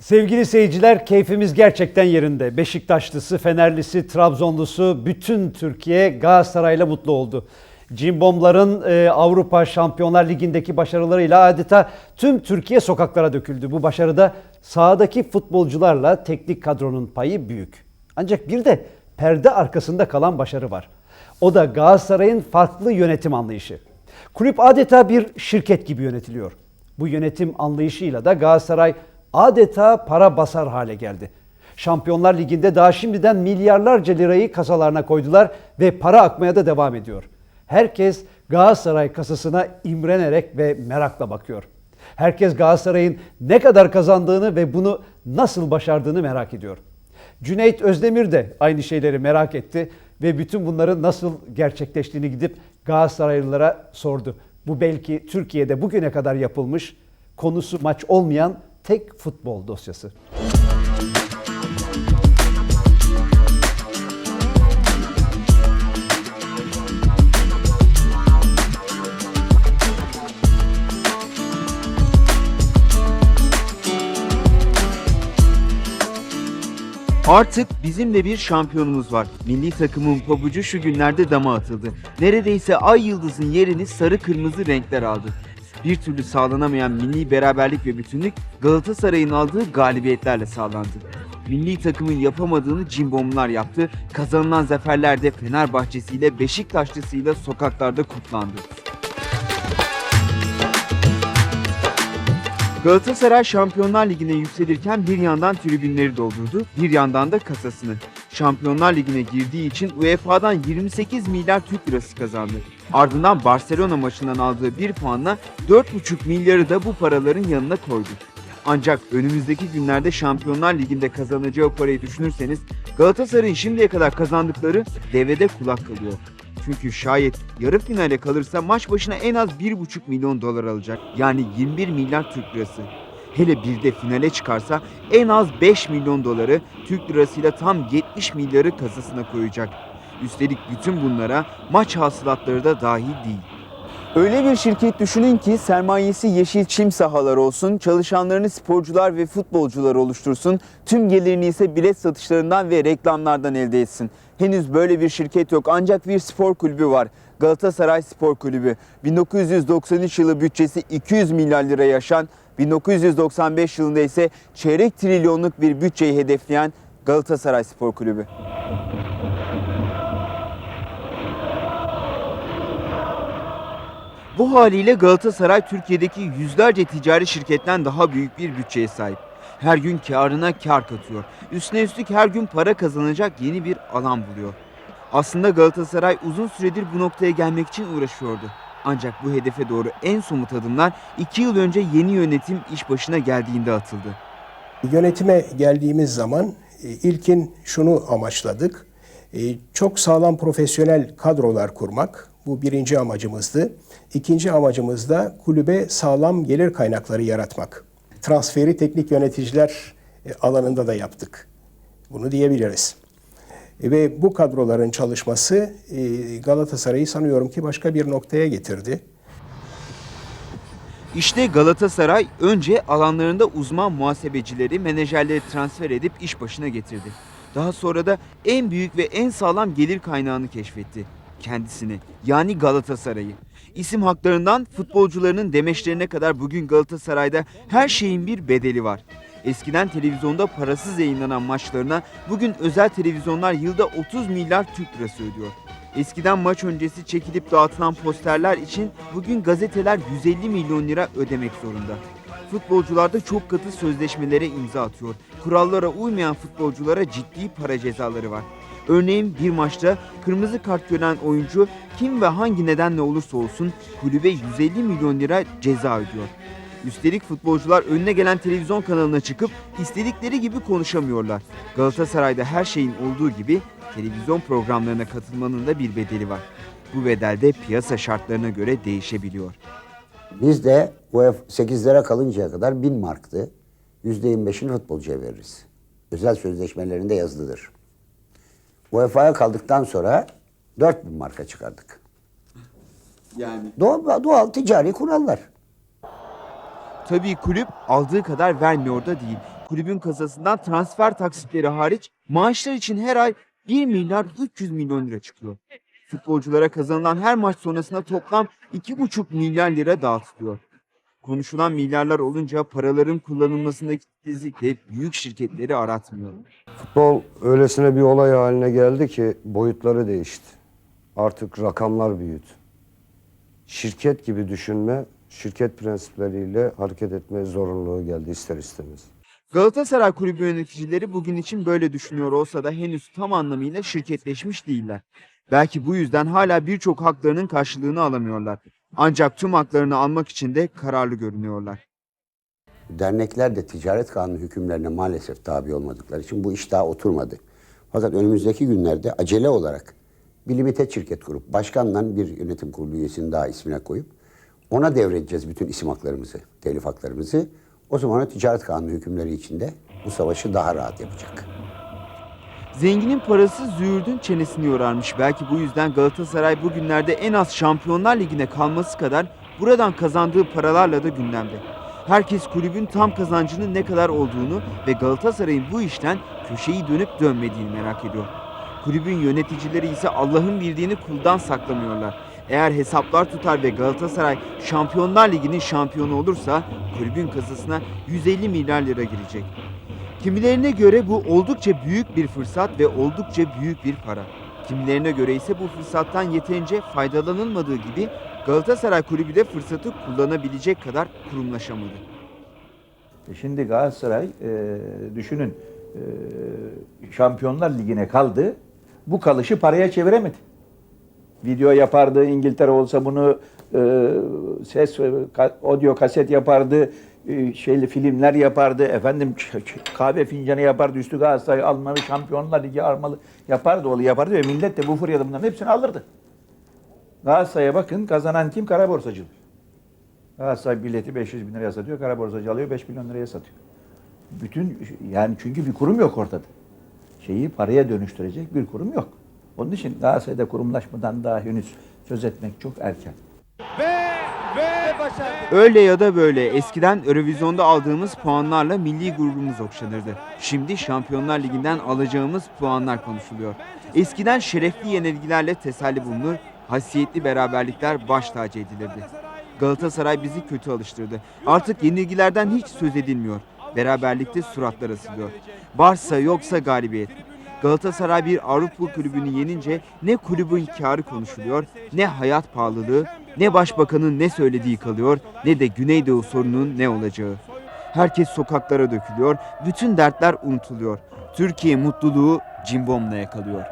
Sevgili seyirciler keyfimiz gerçekten yerinde. Beşiktaşlısı, Fenerlisi, Trabzonlusu bütün Türkiye Galatasaray'la mutlu oldu. Cimbomların e, Avrupa Şampiyonlar Ligi'ndeki başarılarıyla adeta tüm Türkiye sokaklara döküldü. Bu başarıda sahadaki futbolcularla teknik kadronun payı büyük. Ancak bir de perde arkasında kalan başarı var. O da Galatasaray'ın farklı yönetim anlayışı. Kulüp adeta bir şirket gibi yönetiliyor. Bu yönetim anlayışıyla da Galatasaray adeta para basar hale geldi. Şampiyonlar Ligi'nde daha şimdiden milyarlarca lirayı kasalarına koydular ve para akmaya da devam ediyor. Herkes Galatasaray kasasına imrenerek ve merakla bakıyor. Herkes Galatasaray'ın ne kadar kazandığını ve bunu nasıl başardığını merak ediyor. Cüneyt Özdemir de aynı şeyleri merak etti ve bütün bunların nasıl gerçekleştiğini gidip Galatasaraylılara sordu. Bu belki Türkiye'de bugüne kadar yapılmış konusu maç olmayan tek futbol dosyası. Artık bizim de bir şampiyonumuz var. Milli takımın pabucu şu günlerde dama atıldı. Neredeyse ay yıldızın yerini sarı kırmızı renkler aldı. Bir türlü sağlanamayan milli beraberlik ve bütünlük Galatasaray'ın aldığı galibiyetlerle sağlandı. Milli takımın yapamadığını cimbomlar yaptı. Kazanılan zaferler de Fenerbahçesiyle Beşiktaşlısıyla sokaklarda kutlandı. Galatasaray Şampiyonlar Ligi'ne yükselirken bir yandan tribünleri doldurdu, bir yandan da kasasını. Şampiyonlar Ligi'ne girdiği için UEFA'dan 28 milyar Türk lirası kazandı. Ardından Barcelona maçından aldığı bir puanla 4,5 milyarı da bu paraların yanına koydu. Ancak önümüzdeki günlerde Şampiyonlar Ligi'nde kazanacağı parayı düşünürseniz Galatasaray'ın şimdiye kadar kazandıkları devede kulak kalıyor. Çünkü şayet yarı finale kalırsa maç başına en az 1,5 milyon dolar alacak. Yani 21 milyar Türk lirası. Hele bir de finale çıkarsa en az 5 milyon doları Türk lirasıyla tam 70 milyarı kasasına koyacak. Üstelik bütün bunlara maç hasılatları da dahil değil. Öyle bir şirket düşünün ki sermayesi yeşil çim sahalar olsun, çalışanlarını sporcular ve futbolcular oluştursun, tüm gelirini ise bilet satışlarından ve reklamlardan elde etsin. Henüz böyle bir şirket yok ancak bir spor kulübü var. Galatasaray Spor Kulübü. 1993 yılı bütçesi 200 milyar lira yaşan, 1995 yılında ise çeyrek trilyonluk bir bütçeyi hedefleyen Galatasaray Spor Kulübü. Bu haliyle Galatasaray Türkiye'deki yüzlerce ticari şirketten daha büyük bir bütçeye sahip. Her gün karına kar katıyor. Üstüne üstlük her gün para kazanacak yeni bir alan buluyor. Aslında Galatasaray uzun süredir bu noktaya gelmek için uğraşıyordu. Ancak bu hedefe doğru en somut adımlar 2 yıl önce yeni yönetim iş başına geldiğinde atıldı. Yönetime geldiğimiz zaman e, ilkin şunu amaçladık. E, Çok sağlam profesyonel kadrolar kurmak. Bu birinci amacımızdı. İkinci amacımız da kulübe sağlam gelir kaynakları yaratmak. Transferi teknik yöneticiler e, alanında da yaptık. Bunu diyebiliriz. E, Ve bu kadroların çalışması e, Galatasaray'ı sanıyorum ki başka bir noktaya getirdi. İşte Galatasaray önce alanlarında uzman muhasebecileri, menajerleri transfer edip iş başına getirdi. Daha sonra da en büyük ve en sağlam gelir kaynağını keşfetti. Kendisini yani Galatasaray'ı. İsim haklarından futbolcularının demeçlerine kadar bugün Galatasaray'da her şeyin bir bedeli var. Eskiden televizyonda parasız yayınlanan maçlarına bugün özel televizyonlar yılda 30 milyar Türk lirası ödüyor. Eskiden maç öncesi çekilip dağıtılan posterler için bugün gazeteler 150 milyon lira ödemek zorunda. Futbolcular da çok katı sözleşmelere imza atıyor. Kurallara uymayan futbolculara ciddi para cezaları var. Örneğin bir maçta kırmızı kart gören oyuncu kim ve hangi nedenle olursa olsun kulübe 150 milyon lira ceza ödüyor. Üstelik futbolcular önüne gelen televizyon kanalına çıkıp istedikleri gibi konuşamıyorlar. Galatasaray'da her şeyin olduğu gibi televizyon programlarına katılmanın da bir bedeli var. Bu bedel de piyasa şartlarına göre değişebiliyor. Biz de UEFA 8'lere kalıncaya kadar 1000 marktı. %25'ini futbolcuya veririz. Özel sözleşmelerinde yazılıdır. UEFA'ya kaldıktan sonra 4000 marka çıkardık. Yani Doğal, doğal ticari kurallar. Tabii kulüp aldığı kadar vermiyor da değil. Kulübün kasasından transfer taksitleri hariç maaşlar için her ay 1 milyar 300 milyon lira çıkıyor. Futbolculara kazanılan her maç sonrasında toplam 2,5 milyar lira dağıtılıyor. Konuşulan milyarlar olunca paraların kullanılmasındaki titizlik de büyük şirketleri aratmıyor. Futbol öylesine bir olay haline geldi ki boyutları değişti. Artık rakamlar büyüdü. Şirket gibi düşünme, şirket prensipleriyle hareket etme zorunluluğu geldi ister istemez. Galatasaray Kulübü yöneticileri bugün için böyle düşünüyor olsa da henüz tam anlamıyla şirketleşmiş değiller. Belki bu yüzden hala birçok haklarının karşılığını alamıyorlar. Ancak tüm haklarını almak için de kararlı görünüyorlar. Dernekler de ticaret kanunu hükümlerine maalesef tabi olmadıkları için bu iş daha oturmadı. Fakat önümüzdeki günlerde acele olarak bir limited şirket kurup başkanla bir yönetim kurulu üyesini daha ismine koyup ona devredeceğiz bütün isim haklarımızı, telif haklarımızı. O zaman o ticaret kanunu hükümleri içinde bu savaşı daha rahat yapacak. Zenginin parası züğürdün çenesini yorarmış. Belki bu yüzden Galatasaray bugünlerde en az Şampiyonlar Ligi'ne kalması kadar buradan kazandığı paralarla da gündemde. Herkes kulübün tam kazancının ne kadar olduğunu ve Galatasaray'ın bu işten köşeyi dönüp dönmediğini merak ediyor. Kulübün yöneticileri ise Allah'ın bildiğini kuldan saklamıyorlar. Eğer hesaplar tutar ve Galatasaray Şampiyonlar Ligi'nin şampiyonu olursa kulübün kasasına 150 milyar lira girecek. Kimilerine göre bu oldukça büyük bir fırsat ve oldukça büyük bir para. Kimilerine göre ise bu fırsattan yeterince faydalanılmadığı gibi Galatasaray Kulübü de fırsatı kullanabilecek kadar kurumlaşamadı. E Şimdi Galatasaray e, düşünün e, Şampiyonlar Ligi'ne kaldı. Bu kalışı paraya çeviremedi. Video yapardı, İngiltere olsa bunu e, ses, e, ka- audio kaset yapardı, e, şeyli filmler yapardı, efendim kahve fincanı yapardı, üstü Galatasaray almalı, Şampiyonlar Ligi almalı yapardı, onu yapardı ve millet de bu furyada bunların hepsini alırdı. Galatasaray'a bakın kazanan kim? Kara borsacılık. Galatasaray bileti 500 bin liraya satıyor, kara borsacı alıyor 5 milyon liraya satıyor. Bütün yani çünkü bir kurum yok ortada. Şeyi paraya dönüştürecek bir kurum yok. Onun için Galatasaray'da kurumlaşmadan daha henüz söz etmek çok erken. Öyle ya da böyle eskiden Eurovision'da aldığımız puanlarla milli gururumuz okşanırdı. Şimdi Şampiyonlar Ligi'nden alacağımız puanlar konuşuluyor. Eskiden şerefli yenilgilerle teselli bulunur, hasiyetli beraberlikler baş tacı edilirdi. Galatasaray bizi kötü alıştırdı. Artık yenilgilerden hiç söz edilmiyor. Beraberlikte suratlar asılıyor. Varsa yoksa galibiyet. Galatasaray bir Avrupa kulübünü yenince ne kulübün karı konuşuluyor, ne hayat pahalılığı, ne başbakanın ne söylediği kalıyor, ne de Güneydoğu sorununun ne olacağı. Herkes sokaklara dökülüyor, bütün dertler unutuluyor. Türkiye mutluluğu cimbomla yakalıyor.